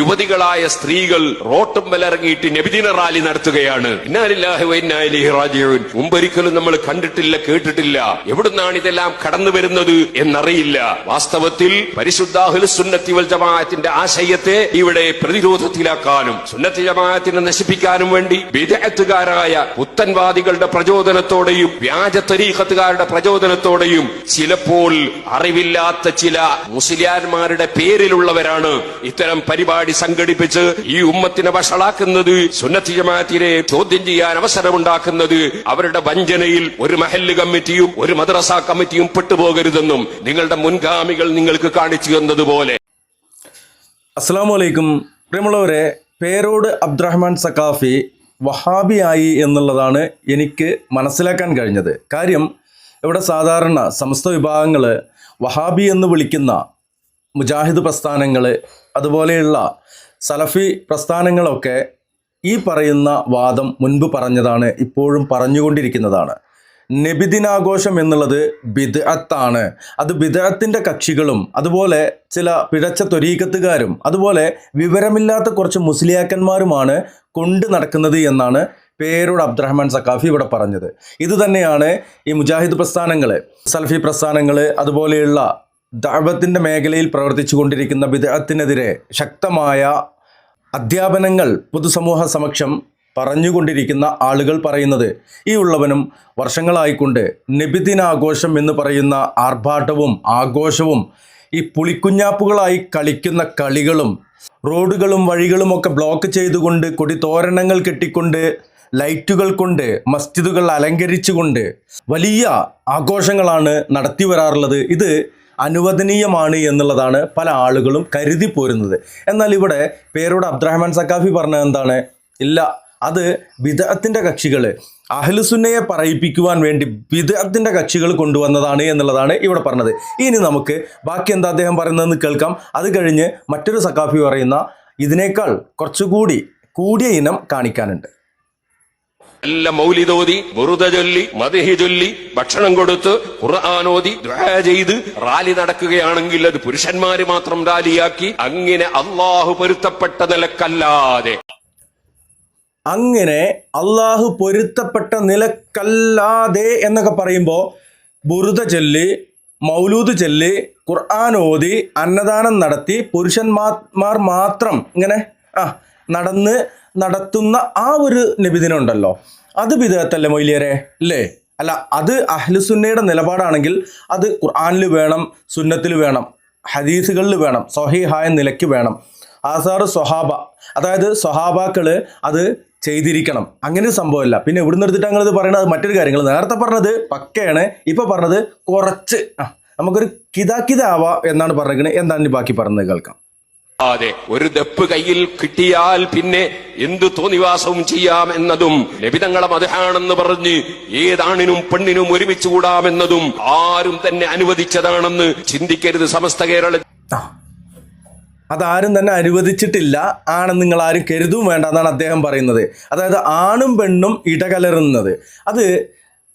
യുവതികളായ സ്ത്രീകൾ റോട്ടും വിലറങ്ങിയിട്ട് നബിദിന റാലി നടത്തുകയാണ്. മുമ്പൊരിക്കലും നമ്മൾ കണ്ടിട്ടില്ല കേട്ടിട്ടില്ല. എവിടുന്നാണ് ഇതെല്ലാം കടന്നു വരുന്നത് എന്നറിയില്ല. വാസ്തവത്തിൽ പരിശുദ്ധാഹുൽ സുന്നത്തി വൽ ജമാഅത്തിന്റെ ആശയത്തെ ഇവിടെ പ്രതിരോധത്തിലാക്കാനും സുന്നത്തി ജമാഅത്തിനെ നശിപ്പിക്കാനും വേണ്ടി വിദഗ്ധകാരായ പുത്തൻവാദികളുടെ പ്രചോദനത്തോടെയും വ്യാജ തരീഖത്തുകാരുടെ പ്രചോദനത്തോടെയും ചിലപ്പോൾ അറിവില്ലാത്ത ചില മുസ്ലിയാന്മാരുടെ പേരിലുള്ളവരാണ് ഇത്തരം പരിപാടി സംഘടിപ്പിച്ച് ഈ ഉമ്മത്തിനെ വഷളാക്കുന്നത് സുന്നത്തി ചോദ്യം ചെയ്യാൻ അവസരമുണ്ടാക്കുന്നത് അവരുടെ വഞ്ചനയിൽ ഒരു മഹല്ല് കമ്മിറ്റിയും ഒരു മദ്രസ കമ്മിറ്റിയും പെട്ടുപോകരുതെന്നും നിങ്ങളുടെ മുൻഗാമികൾ നിങ്ങൾക്ക് കാണിച്ചു തന്നതുപോലെ. അസ്സാം വലൈക്കും പ്രിയമുള്ളവരെ പേരോട് അബ്ദുറഹ്മാൻ സക്കാഫി വഹാബിയായി എന്നുള്ളതാണ് എനിക്ക് മനസ്സിലാക്കാൻ കഴിഞ്ഞത്. കാര്യം ഇവിടെ സാധാരണ സമസ്ത വിഭാഗങ്ങൾ വഹാബി എന്ന് വിളിക്കുന്ന മുജാഹിദ് പ്രസ്ഥാനങ്ങൾ അതുപോലെയുള്ള സലഫി പ്രസ്ഥാനങ്ങളൊക്കെ ഈ പറയുന്ന വാദം മുൻപ് പറഞ്ഞതാണ് ഇപ്പോഴും പറഞ്ഞുകൊണ്ടിരിക്കുന്നതാണ്. നബിദിനാഘോഷം എന്നുള്ളത് ബിദ്അത്താണ്. അത് ബിദ്അത്തിന്റെ കക്ഷികളും അതുപോലെ ചില പിഴച്ച തൊരീക്കത്തുകാരും അതുപോലെ വിവരമില്ലാത്ത കുറച്ച് മുസ്ലിയാക്കന്മാരുമാണ് കൊണ്ടു നടക്കുന്നത് എന്നാണ് പേരോട് അബ്ദുറഹ്മാൻ സക്കാഫി ഇവിടെ പറഞ്ഞത്. ഇത് തന്നെയാണ് ഈ മുജാഹിദ് പ്രസ്ഥാനങ്ങൾ സൽഫി പ്രസ്ഥാനങ്ങൾ അതുപോലെയുള്ള ദഅവത്തിന്റെ മേഖലയിൽ പ്രവർത്തിച്ചു കൊണ്ടിരിക്കുന്ന വിദഗ്ധത്തിനെതിരെ ശക്തമായ അധ്യാപനങ്ങൾ പൊതുസമൂഹ സമക്ഷം പറഞ്ഞുകൊണ്ടിരിക്കുന്ന ആളുകൾ പറയുന്നത് ഈ ഉള്ളവനും വർഷങ്ങളായിക്കൊണ്ട് നിബിദിനാഘോഷം എന്ന് പറയുന്ന ആർഭാട്ടവും ആഘോഷവും ഈ പുളിക്കുഞ്ഞാപ്പുകളായി കളിക്കുന്ന കളികളും റോഡുകളും വഴികളുമൊക്കെ ബ്ലോക്ക് ചെയ്തുകൊണ്ട് കൊടിതോരണങ്ങൾ കെട്ടിക്കൊണ്ട് ലൈറ്റുകൾ കൊണ്ട് മസ്ജിദുകൾ അലങ്കരിച്ചുകൊണ്ട് വലിയ ആഘോഷങ്ങളാണ് നടത്തി വരാറുള്ളത്. ഇത് അനുവദനീയമാണ് എന്നുള്ളതാണ് പല ആളുകളും കരുതി പോരുന്നത്. എന്നാൽ ഇവിടെ പേരോട് അബ്ദുറഹ്മാൻ സക്കാഫി പറഞ്ഞത് എന്താണ്? ഇല്ല അത് ബിദഅത്തിന്റെ കക്ഷികൾ അഹ്ലുസുന്നയെ പറയിപ്പിക്കുവാൻ വേണ്ടി ബിദഅത്തിന്റെ കക്ഷികൾ കൊണ്ടുവന്നതാണ് എന്നുള്ളതാണ് ഇവിടെ പറഞ്ഞത്. ഇനി നമുക്ക് ബാക്കി എന്താ അദ്ദേഹം പറയുന്നതെന്ന് കേൾക്കാം. അത് കഴിഞ്ഞ് മറ്റൊരു സക്കാഫി പറയുന്ന ഇതിനേക്കാൾ കുറച്ചുകൂടി കൂടിയ ഇനം കാണിക്കാനുണ്ട്. നല്ല മൗലിതോതി വെറുതെ ചൊല്ലി മതിഹി ചൊല്ലി ഭക്ഷണം കൊടുത്ത് ഖുർആാനോതി ചെയ്ത് റാലി നടക്കുകയാണെങ്കിൽ അത് പുരുഷന്മാര് മാത്രം റാലിയാക്കി അങ്ങനെ അള്ളാഹു പൊരുത്തപ്പെട്ട നിലക്കല്ലാതെ. അങ്ങനെ അള്ളാഹു പൊരുത്തപ്പെട്ട നിലക്കല്ലാതെ എന്നൊക്കെ പറയുമ്പോൾ ബുറുദ ചൊല്ലി മൗലൂദ് ചൊല്ലി ഖുർആൻ ഓതി അന്നദാനം നടത്തി പുരുഷന്മാർ മാത്രം ഇങ്ങനെ ആ നടന്ന് നടത്തുന്ന ആ ഒരു നിബിദിനം ഉണ്ടല്ലോ അത് വിധത്തല്ലേ മൊയ്ലിയരെ? അല്ലേ അല്ല അത് അഹ്ലുസുന്നയുടെ നിലപാടാണെങ്കിൽ അത് ഖുർആാനിൽ വേണം സുന്നത്തിൽ വേണം ഹദീസുകളിൽ വേണം സൊഹീഹായ നിലയ്ക്ക് വേണം. ആസാറ് സ്വഹാബ അതായത് സ്വഹാബാക്കൾ അത് ചെയ്തിരിക്കണം. അങ്ങനെ ഒരു സംഭവമല്ല. പിന്നെ എവിടുന്ന് എടുത്തിട്ട് ഇത് പറയണത് മറ്റൊരു കാര്യങ്ങൾ നേരത്തെ പറഞ്ഞത് പക്കയാണ് ഇപ്പോൾ പറഞ്ഞത് കുറച്ച്. നമുക്കൊരു കിതാക്കിതാവാം എന്നാണ് പറഞ്ഞിരിക്കുന്നത് എന്താണ് ബാക്കി പറഞ്ഞത് കേൾക്കാം. അതെ ഒരു ദപ്പ് കയ്യിൽ കിട്ടിയാൽ പിന്നെ എന്തു തോന്നിവാസവും ചെയ്യാം എന്നതും ലഭിതങ്ങളെ മതഹാണെന്ന് പറഞ്ഞ് ഏതാണിനും പെണ്ണിനും ഒരുമിച്ച് കൂടാമെന്നതും ആരും തന്നെ അനുവദിച്ചതാണെന്ന് ചിന്തിക്കരുത് സമസ്ത കേരള അതാരും തന്നെ അനുവദിച്ചിട്ടില്ല ആണെന്ന് നിങ്ങൾ ആരും കരുതും വേണ്ട എന്നാണ് അദ്ദേഹം പറയുന്നത്. അതായത് ആണും പെണ്ണും ഇടകലറുന്നത് അത്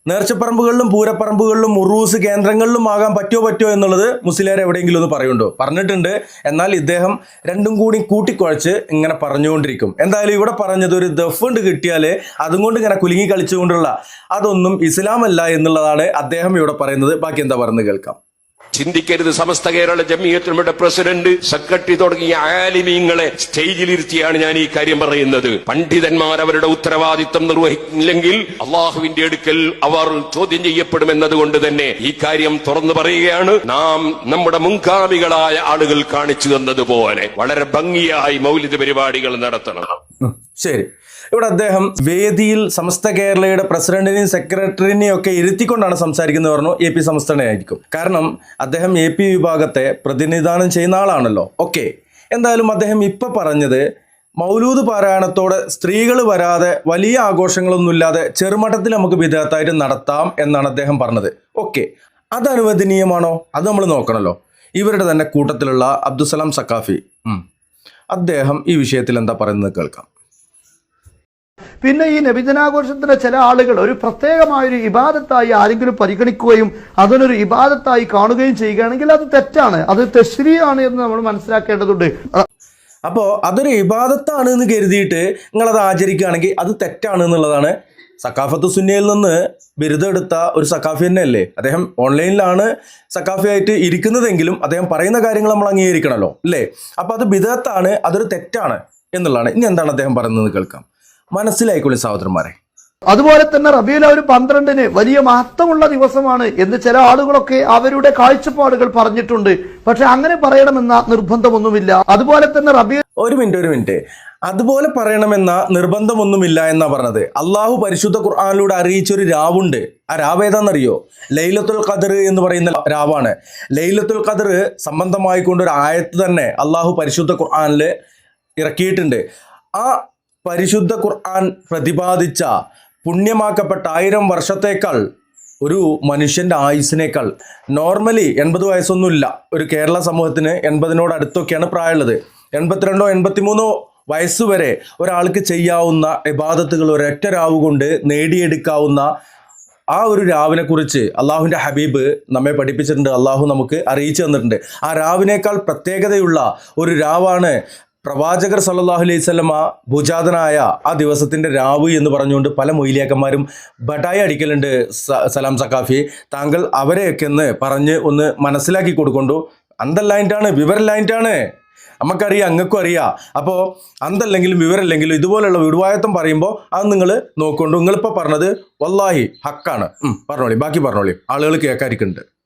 നേർച്ചപ്പറമ്പുകളിലും പൂരപ്പറമ്പുകളിലും മുറൂസ് കേന്ദ്രങ്ങളിലും ആകാൻ പറ്റുമോ പറ്റുമോ എന്നുള്ളത് മുസ്ലിയാർ എവിടെയെങ്കിലും ഒന്ന് പറയുണ്ടോ? പറഞ്ഞിട്ടുണ്ട്. എന്നാൽ ഇദ്ദേഹം രണ്ടും കൂടി കൂട്ടിക്കുഴച്ച് ഇങ്ങനെ പറഞ്ഞുകൊണ്ടിരിക്കും. എന്തായാലും ഇവിടെ പറഞ്ഞത് ഒരു ദഫുണ്ട് കിട്ടിയാൽ അതും കൊണ്ട് ഇങ്ങനെ കുലുങ്ങി കളിച്ചുകൊണ്ടുള്ള അതൊന്നും ഇസ്ലാമല്ല എന്നുള്ളതാണ് അദ്ദേഹം ഇവിടെ പറയുന്നത്. ബാക്കി എന്താ പറയുന്നത് കേൾക്കാം. ചിന്തിക്കരുത് സമസ്ത കേരള ജമിയത്തിനുടെ പ്രസിഡന്റ് സെക്രട്ടറി തുടങ്ങിയ ആലിമീങ്ങളെ സ്റ്റേജിലിരുത്തിയാണ് ഞാൻ ഈ കാര്യം പറയുന്നത്. പണ്ഡിതന്മാർ അവരുടെ ഉത്തരവാദിത്വം നിർവഹിക്കില്ലെങ്കിൽ അള്ളാഹുവിന്റെ അടുക്കൽ അവർ ചോദ്യം ചെയ്യപ്പെടുമെന്നതുകൊണ്ട് തന്നെ ഈ കാര്യം തുറന്നു പറയുകയാണ്. നാം നമ്മുടെ മുൻഗാമികളായ ആളുകൾ കാണിച്ചു തന്നതുപോലെ വളരെ ഭംഗിയായി മൗലിക പരിപാടികൾ നടത്തണം. ശരി. ഇവിടെ അദ്ദേഹം വേദിയിൽ സമസ്ത കേരളയുടെ പ്രസിഡന്റിനെയും സെക്രട്ടറിനെയും ഒക്കെ ഇരുത്തിക്കൊണ്ടാണ് സംസാരിക്കുന്നത് പറഞ്ഞു എ പി സംസ്ഥാനയായിരിക്കും കാരണം അദ്ദേഹം എ പി വിഭാഗത്തെ പ്രതിനിധാനം ചെയ്യുന്ന ആളാണല്ലോ. ഓക്കെ. എന്തായാലും അദ്ദേഹം ഇപ്പൊ പറഞ്ഞത് മൗലൂദ് പാരായണത്തോടെ സ്ത്രീകൾ വരാതെ വലിയ ആഘോഷങ്ങളൊന്നുമില്ലാതെ ചെറുമട്ടത്തിൽ നമുക്ക് വിധേയത്തായിട്ട് നടത്താം എന്നാണ് അദ്ദേഹം പറഞ്ഞത്. ഓക്കെ. അത് അനുവദനീയമാണോ അത് നമ്മൾ നോക്കണല്ലോ. ഇവരുടെ തന്നെ കൂട്ടത്തിലുള്ള അബ്ദുസലാം സക്കാഫി അദ്ദേഹം ഈ വിഷയത്തിൽ എന്താ പറയുന്നത് കേൾക്കാം. പിന്നെ ഈ നബിദിനാഘോഷത്തിന്റെ ചില ആളുകൾ ഒരു പ്രത്യേകമായൊരു ഇബാദത്തായി ആരെങ്കിലും പരിഗണിക്കുകയും അതിനൊരു ഇബാദത്തായി കാണുകയും ചെയ്യുകയാണെങ്കിൽ അത് തെറ്റാണ്. അത് തെശ്രീയാണ് എന്ന് നമ്മൾ മനസ്സിലാക്കേണ്ടതുണ്ട്. അപ്പോൾ അതൊരു ഇബാദത്താണ് എന്ന് കരുതിയിട്ട് അത് ആചരിക്കുകയാണെങ്കിൽ അത് തെറ്റാണ് എന്നുള്ളതാണ്. സക്കാഫത്ത് സുന്നയിൽ നിന്ന് ബിരുദം എടുത്ത ഒരു സക്കാഫി തന്നെയല്ലേ? അദ്ദേഹം ഓൺലൈനിലാണ് സക്കാഫിയായിട്ട് ഇരിക്കുന്നതെങ്കിലും അദ്ദേഹം പറയുന്ന കാര്യങ്ങൾ നമ്മൾ അംഗീകരിക്കണമല്ലോ അല്ലേ? അപ്പോൾ അത് ബിദത്താണ് അതൊരു തെറ്റാണ് എന്നുള്ളതാണ്. ഇനി എന്താണ് അദ്ദേഹം പറയുന്നത് കേൾക്കാം. മനസ്സിലായിക്കോളി സഹോദരന്മാരെ. അതുപോലെ തന്നെ റബീൽ ഒരു പന്ത്രണ്ടിന് വലിയ മഹത്വമുള്ള ദിവസമാണ് എന്ന് ചില ആളുകളൊക്കെ അവരുടെ കാഴ്ചപ്പാടുകൾ പറഞ്ഞിട്ടുണ്ട്. പക്ഷെ അങ്ങനെ പറയണമെന്ന നിർബന്ധമൊന്നുമില്ല. അതുപോലെ തന്നെ റബീൽ ഒരു മിനിറ്റ് ഒരു മിനിറ്റ്. അതുപോലെ പറയണമെന്ന നിർബന്ധമൊന്നുമില്ല എന്നാ പറഞ്ഞത്. അള്ളാഹു പരിശുദ്ധ ഖുർആാനിലൂടെ അറിയിച്ച ഒരു രാവുണ്ട്. ആ രാവ് ഏതാണെന്നറിയോ ലൈലത്തുൽ ഖദർ എന്ന് പറയുന്ന രാവാണ്. ലൈലത്തുൽ ഖദർ സംബന്ധമായിക്കൊണ്ട് ഒരു ആയത്ത് തന്നെ അള്ളാഹു പരിശുദ്ധ ഖുർആാനിൽ ഇറക്കിയിട്ടുണ്ട്. ആ പരിശുദ്ധ ഖുർആൻ പ്രതിപാദിച്ച പുണ്യമാക്കപ്പെട്ട ആയിരം വർഷത്തേക്കാൾ ഒരു മനുഷ്യന്റെ ആയുസിനേക്കാൾ നോർമലി എൺപത് വയസ്സൊന്നുമില്ല. ഒരു കേരള സമൂഹത്തിന് എൺപതിനോട് അടുത്തൊക്കെയാണ് പ്രായമുള്ളത്. എൺപത്തിരണ്ടോ എൺപത്തിമൂന്നോ വയസ്സ് വരെ ഒരാൾക്ക് ചെയ്യാവുന്ന ഇബാദത്തുകൾ ഒരൊറ്റ രാവ് കൊണ്ട് നേടിയെടുക്കാവുന്ന ആ ഒരു രാവിനെ കുറിച്ച് അള്ളാഹുവിന്റെ ഹബീബ് നമ്മെ പഠിപ്പിച്ചിട്ടുണ്ട്. അള്ളാഹു നമുക്ക് അറിയിച്ചു തന്നിട്ടുണ്ട്. ആ രാവിനേക്കാൾ പ്രത്യേകതയുള്ള ഒരു രാവാണ് പ്രവാചകർ സല്ലാഹു അലൈഹി സ്വലമ ഭുജാതനായ ആ ദിവസത്തിന്റെ രാവ് എന്ന് പറഞ്ഞുകൊണ്ട് പല മൊയിലിയാക്കന്മാരും ബട്ടായി അടിക്കലുണ്ട് സലാം സക്കാഫി താങ്കൾ അവരെയൊക്കെ ഒന്ന് പറഞ്ഞ് ഒന്ന് മനസ്സിലാക്കി കൊടുക്കൊണ്ടു. അന്തല്ലായിട്ടാണ് വിവരല്ലായിട്ടാണ്. നമുക്കറിയാം അങ്ങക്കും അറിയാം. അപ്പോൾ അന്തല്ലെങ്കിലും വിവരമില്ലെങ്കിലും ഇതുപോലുള്ള വിടുവായത്വം പറയുമ്പോൾ അത് നിങ്ങൾ നോക്കൊണ്ടു. നിങ്ങളിപ്പോൾ പറഞ്ഞത് വല്ലാഹി ഹക്കാണ്. പറഞ്ഞോളി. ബാക്കി പറഞ്ഞോളി. ആളുകൾ കേൾക്കാതിരിക്കുന്നുണ്ട് ഇല്ല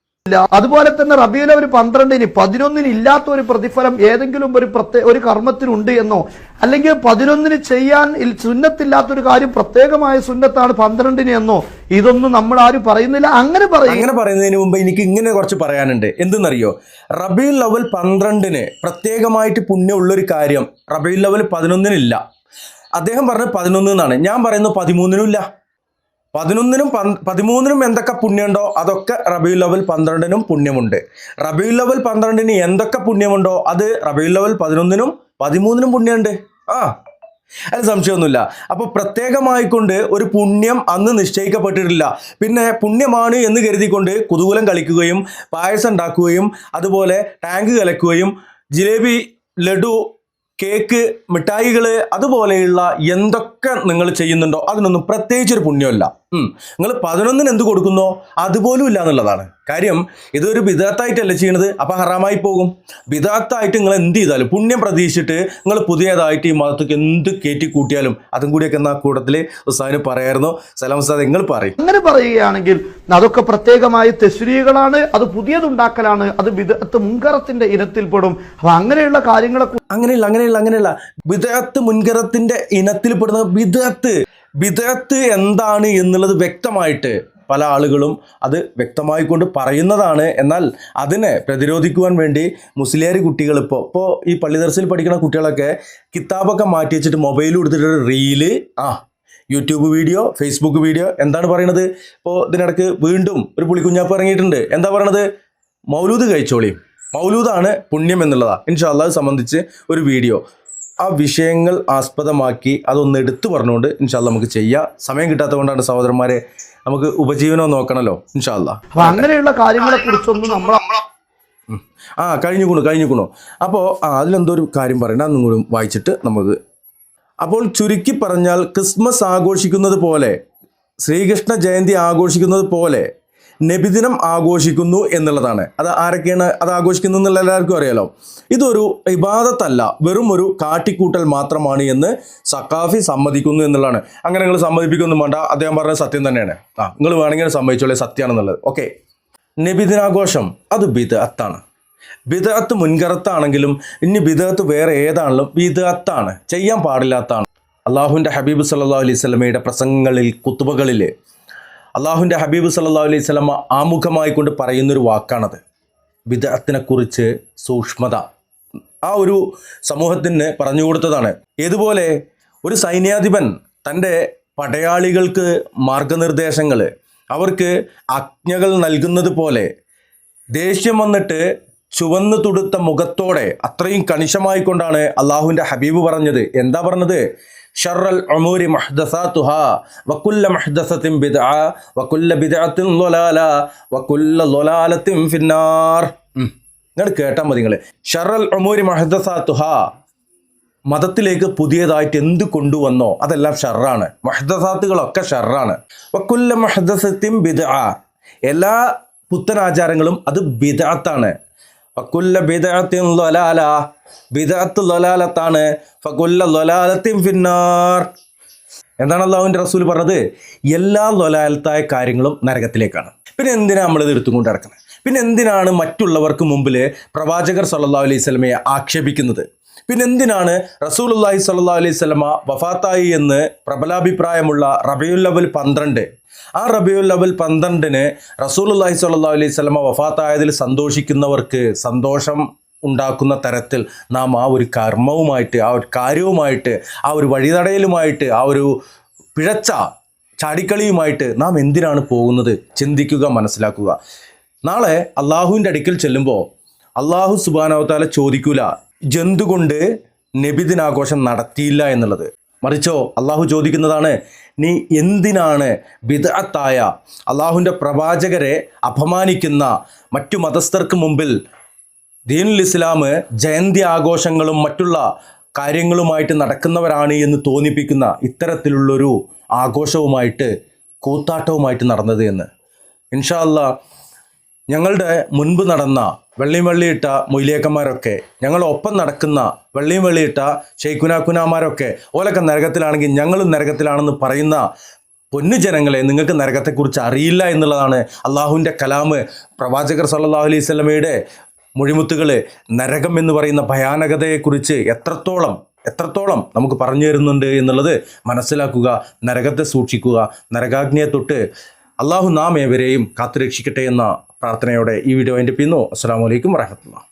അതുപോലെ തന്നെ റബിയിലെ ഒരു പന്ത്രണ്ടിന് പതിനൊന്നിന് ഇല്ലാത്ത ഒരു പ്രതിഫലം ഏതെങ്കിലും ഒരു പ്രത്യേക ഒരു കർമ്മത്തിനുണ്ട് എന്നോ അല്ലെങ്കിൽ പതിനൊന്നിന് ചെയ്യാൻ സുന്നത്തില്ലാത്തൊരു കാര്യം പ്രത്യേകമായ സുന്നത്താണ് പന്ത്രണ്ടിന് എന്നോ ഇതൊന്നും നമ്മൾ ആരും പറയുന്നില്ല. അങ്ങനെ പറയും. അങ്ങനെ പറയുന്നതിന് മുമ്പ് എനിക്ക് ഇങ്ങനെ കുറച്ച് പറയാനുണ്ട്. എന്തെന്നറിയോ? റബിയുൽ ലവൽ പന്ത്രണ്ടിന് പ്രത്യേകമായിട്ട് പുണ്യം പുണ്യമുള്ളൊരു കാര്യം റബിയുൽ ലവൽ പതിനൊന്നിനില്ല. അദ്ദേഹം പറഞ്ഞത് പതിനൊന്നിന്നാണ് ഞാൻ പറയുന്നത് പതിമൂന്നിനും ഇല്ല പതിനൊന്നിനും പതിമൂന്നിനും എന്തൊക്കെ പുണ്യമുണ്ടോ അതൊക്കെ റബിയുൽ ലവൽ പന്ത്രണ്ടിനും പുണ്യമുണ്ട്. റബിയുൽ ലവൽ പന്ത്രണ്ടിന് എന്തൊക്കെ പുണ്യമുണ്ടോ അത് റബിയുൽ ലവൽ പതിനൊന്നിനും പതിമൂന്നിനും പുണ്യമുണ്ട്. ആ അതിന് സംശയമൊന്നുമില്ല. അപ്പോൾ പ്രത്യേകമായിക്കൊണ്ട് ഒരു പുണ്യം അന്ന് നിശ്ചയിക്കപ്പെട്ടിട്ടില്ല. പിന്നെ പുണ്യമാണ് എന്ന് കരുതിക്കൊണ്ട് കുതൂലം കളിക്കുകയും പായസം ഉണ്ടാക്കുകയും അതുപോലെ ടാങ്ക് കലക്കുകയും ജിലേബി ലഡു കേക്ക് മിഠായികൾ അതുപോലെയുള്ള എന്തൊക്കെ നിങ്ങൾ ചെയ്യുന്നുണ്ടോ അതിനൊന്നും പ്രത്യേകിച്ചൊരു പുണ്യമല്ല. നിങ്ങൾ പതിനൊന്നിന് എന്ത് കൊടുക്കുന്നോ അതുപോലും ഇല്ല എന്നുള്ളതാണ്. കാര്യം ഇതൊരു ബിദാത്തായിട്ടല്ല ചെയ്യണത്? അപ്പം ഹറാമായി പോകും. ബിദാത്തായിട്ട് നിങ്ങൾ എന്ത് ചെയ്താലും പുണ്യം പ്രതീക്ഷിച്ചിട്ട് നിങ്ങൾ പുതിയതായിട്ട് ഈ മതത്തേക്ക് എന്ത് കയറ്റി കൂട്ടിയാലും അതും കൂടിയൊക്കെ എന്നാ കൂട്ടത്തിൽ ഉസ്താദിന് പറയായിരുന്നു. സലാം ഉസ്താദ് നിങ്ങൾ പറയും. അങ്ങനെ പറയുകയാണെങ്കിൽ അതൊക്കെ പ്രത്യേകമായ തെസ്രീകളാണ് അത് പുതിയതുണ്ടാക്കലാണ് അത് വിദഗ്ധ മുൻകറത്തിന്റെ ഇനത്തിൽപ്പെടും അപ്പൊ അങ്ങനെയുള്ള കാര്യങ്ങളെ അങ്ങനെയുള്ള അങ്ങനെയുള്ള അങ്ങനെയുള്ള ബിദഅത്ത് മുൻകരത്തിന്റെ ഇനത്തിൽപ്പെടുന്ന ബിദഅത്ത് ബിദഅത്ത് എന്താണ് എന്നുള്ളത് വ്യക്തമായിട്ട് പല ആളുകളും അത് വ്യക്തമായി കൊണ്ട് പറയുന്നതാണ്. എന്നാൽ അതിനെ പ്രതിരോധിക്കുവാൻ വേണ്ടി മുസ്ലിയാരി കുട്ടികൾ ഇപ്പോൾ ഇപ്പോൾ ഈ പള്ളിദർസിൽ പഠിക്കുന്ന കുട്ടികളൊക്കെ കിതാബൊക്കെ മാറ്റി വെച്ചിട്ട് മൊബൈൽ കൊടുത്തിട്ട് റീൽ ആ യൂട്യൂബ് വീഡിയോ ഫേസ്ബുക്ക് വീഡിയോ എന്താണ് പറയണത്? ഇപ്പോൾ ഇതിനിടക്ക് വീണ്ടും ഒരു പുളിക്കുഞ്ഞാപ്പ് ഇറങ്ങിയിട്ടുണ്ട്. എന്താ പറയണത്? മൗലൂദ് കഴിച്ചോളിയും മൗലൂദാണ് പുണ്യം എന്നുള്ളതാണ് ഇൻഷാല്ല അത് സംബന്ധിച്ച് ഒരു വീഡിയോ. ആ വിഷയങ്ങൾ ആസ്പദമാക്കി അതൊന്ന് എടുത്തു പറഞ്ഞുകൊണ്ട് ഇൻഷാല്ല നമുക്ക് ചെയ്യാം. സമയം കിട്ടാത്തതുകൊണ്ടാണ് സഹോദരന്മാരെ നമുക്ക് ഉപജീവനം നോക്കണമല്ലോ ഇൻഷാല്ല അപ്പൊ അങ്ങനെയുള്ള കാര്യങ്ങളെ കുറിച്ചൊന്നും നമ്മൾ ആ കഴിഞ്ഞുകൂണു കഴിഞ്ഞുകൂണു അപ്പോൾ ആ അതിലെന്തോ ഒരു കാര്യം പറയണം അന്നും കൂടി വായിച്ചിട്ട് നമുക്ക്. അപ്പോൾ ചുരുക്കി പറഞ്ഞാൽ ക്രിസ്മസ് ആഘോഷിക്കുന്നത് പോലെ ശ്രീകൃഷ്ണ ജയന്തി ആഘോഷിക്കുന്നത് പോലെ നബിദിനം ആഘോഷിക്കുന്നു എന്നുള്ളതാണ്. അത് ആരൊക്കെയാണ് അത് ആഘോഷിക്കുന്നു എന്നുള്ള എല്ലാവർക്കും അറിയാലോ. ഇതൊരു ഇബാദത്തല്ല. വെറും ഒരു കാട്ടിക്കൂട്ടൽ മാത്രമാണ് എന്ന് സക്കാഫി സമ്മതിക്കുന്നു എന്നുള്ളതാണ്. അങ്ങനെ നിങ്ങൾ സമ്മതിപ്പിക്കൊന്നും വേണ്ട. അദ്ദേഹം പറഞ്ഞ സത്യം തന്നെയാണ്. ആ നിങ്ങൾ വേണമെങ്കിൽ സമ്മതിച്ചോളെ. സത്യമാണെന്നുള്ളത് ഓക്കെ. നബിദിനാഘോഷം അത് ബിദഅത്താണ്. ബിദഅത്ത് മുൻകറത്താണെങ്കിലും ഇനി ബിദഅത്ത് വേറെ ഏതാണെങ്കിലും ബിദഅത്താണ്. ചെയ്യാൻ പാടില്ലാത്തതാണ്. അള്ളാഹുവിന്റെ ഹബീബ് സല്ലാ അലൈഹി സ്വലമയുടെ പ്രസംഗങ്ങളിൽ കുത്തുബകളിൽ അള്ളാഹുവിന്റെ ഹബീബ് സല്ലാ അലൈഹി സ്വലമ ആമുഖമായി കൊണ്ട് പറയുന്നൊരു വാക്കാണത്. വിദഗ്ധത്തിനെക്കുറിച്ച് സൂക്ഷ്മത. ആ ഒരു സമൂഹത്തിന് പറഞ്ഞു കൊടുത്തതാണ്. ഏതുപോലെ ഒരു സൈന്യാധിപൻ തന്റെ പടയാളികൾക്ക് മാർഗനിർദ്ദേശങ്ങൾ അവർക്ക് ആജ്ഞകൾ നൽകുന്നത് പോലെ ദേഷ്യം വന്നിട്ട് ചുവന്നു തുടുത്ത മുഖത്തോടെ അത്രയും കണിശമായിക്കൊണ്ടാണ് അള്ളാഹുവിന്റെ ഹബീബ് പറഞ്ഞത്. എന്താ പറഞ്ഞത്? ഷർറൽ അമൂരി മഹ്ദസാത്തുഹ വക്കുല്ല മഹ്ദസത്തിൻ ബിദ്അ വക്കുല്ല ബിദ്അത്തിൻ ളലാല വക്കുല്ല ളലാലത്തിൻ ഫിന്നാർ. നിങ്ങൾ കേട്ടാൽ മതി നിങ്ങൾ ഷറൽ ഒമൂരി മഹ്ദസാത്തുഹ മതത്തിലേക്ക് പുതിയതായിട്ട് എന്ത് കൊണ്ടുവന്നോ അതെല്ലാം ഷർറാണ് മഹദസാത്തുകളൊക്കെ ഷർറാണ് വക്കുല്ല മഹദസത്തിൻ ബിദ എല്ലാ പുത്തനാചാരങ്ങളും അത് ബിദാത്താണ്. ഫക്കുല്ല ബിദഅത്തിൻ ഫിന്നാർ. എന്താണ് അള്ളാഹുവിന്റെ റസൂൽ പറഞ്ഞത്? എല്ലാ ലൊലാലത്തായ കാര്യങ്ങളും നരകത്തിലേക്കാണ്. പിന്നെ എന്തിനാണ് നമ്മളിത് എടുത്തുകൊണ്ട് നടക്കുന്നത്? പിന്നെ എന്തിനാണ് മറ്റുള്ളവർക്ക് മുമ്പിൽ പ്രവാചകർ സല്ലല്ലാഹു അലൈഹി സ്വലമയെ ആക്ഷേപിക്കുന്നത്? പിന്നെ എന്തിനാണ് റസൂലുള്ളാഹി സല്ലാ അലൈഹി സ്വലമ വഫാത്തായി എന്ന് പ്രബലാഭിപ്രായമുള്ള റബിയുൽ അവൽ പന്ത്രണ്ട്? ആ റബിയുൽ അവൽ പന്ത്രണ്ടിന് റസൂലുള്ളാഹി സല്ലാ അലൈഹി സ്വലമ വഫാത്തായതിൽ സന്തോഷിക്കുന്നവർക്ക് സന്തോഷം ഉണ്ടാക്കുന്ന തരത്തിൽ നാം ആ ഒരു കർമ്മവുമായിട്ട് ആ ഒരു കാര്യവുമായിട്ട് ആ ഒരു വഴിതടയലുമായിട്ട് ആ ഒരു പിഴച്ച ചാടിക്കളിയുമായിട്ട് നാം എന്തിനാണ് പോകുന്നത്? ചിന്തിക്കുക മനസ്സിലാക്കുക. നാളെ അള്ളാഹുവിന്റെ അടുക്കൽ ചെല്ലുമ്പോൾ അള്ളാഹു സുബാനവത്താല ചോദിക്കൂല ജന്തുകൊണ്ട് നബിദിനാഘോഷം നടത്തിയില്ല എന്നുള്ളത്. മറിച്ചോ അള്ളാഹു ചോദിക്കുന്നതാണ് നീ എന്തിനാണ് ബിദഅത്തായ? അള്ളാഹുവിന്റെ പ്രവാചകരെ അപമാനിക്കുന്ന മറ്റു മതസ്ഥർക്ക് മുമ്പിൽ ദീനുൽ ഇസ്ലാം ജയന്തി ആഘോഷങ്ങളും മറ്റുള്ള കാര്യങ്ങളുമായിട്ട് നടക്കുന്നവരാണ് എന്ന് തോന്നിപ്പിക്കുന്ന ഇത്തരത്തിലുള്ളൊരു ആഘോഷവുമായിട്ട് കൂത്താട്ടവുമായിട്ട് നടന്നത് എന്ന്. ഇൻഷാല്ല ഞങ്ങളുടെ മുൻപ് നടന്ന വെള്ളിയും വെള്ളിയിട്ട മൊയിലേക്കന്മാരൊക്കെ ഞങ്ങൾ ഒപ്പം നടക്കുന്ന വെള്ളിയും വെള്ളിയിട്ട ഷെയ്ഖുനാക്കുനാമാരൊക്കെ ഓലൊക്കെ നരകത്തിലാണെങ്കിൽ ഞങ്ങളും നരകത്തിലാണെന്ന് പറയുന്ന പൊന്നു ജനങ്ങളെ നിങ്ങൾക്ക് നരകത്തെക്കുറിച്ച് അറിയില്ല എന്നുള്ളതാണ് അള്ളാഹുവിന്റെ കലാമ്. പ്രവാചകർ സല്ലാഹു അലൈഹി സ്വലമയുടെ മൊഴിമുത്തുകൾ നരകം എന്ന് പറയുന്ന ഭയാനകതയെക്കുറിച്ച് എത്രത്തോളം എത്രത്തോളം നമുക്ക് പറഞ്ഞു തരുന്നുണ്ട് എന്നുള്ളത് മനസ്സിലാക്കുക നരകത്തെ സൂക്ഷിക്കുക നരകാഗ്നിയെ തൊട്ട് അള്ളാഹു നാം ഏവരെയും കാത്തുരക്ഷിക്കട്ടെ എന്ന പ്രാർത്ഥനയോടെ ഈ വീഡിയോ എന്റെ പിന്നു. അസ്സാം വലൈക്കും വരഹമുല്ല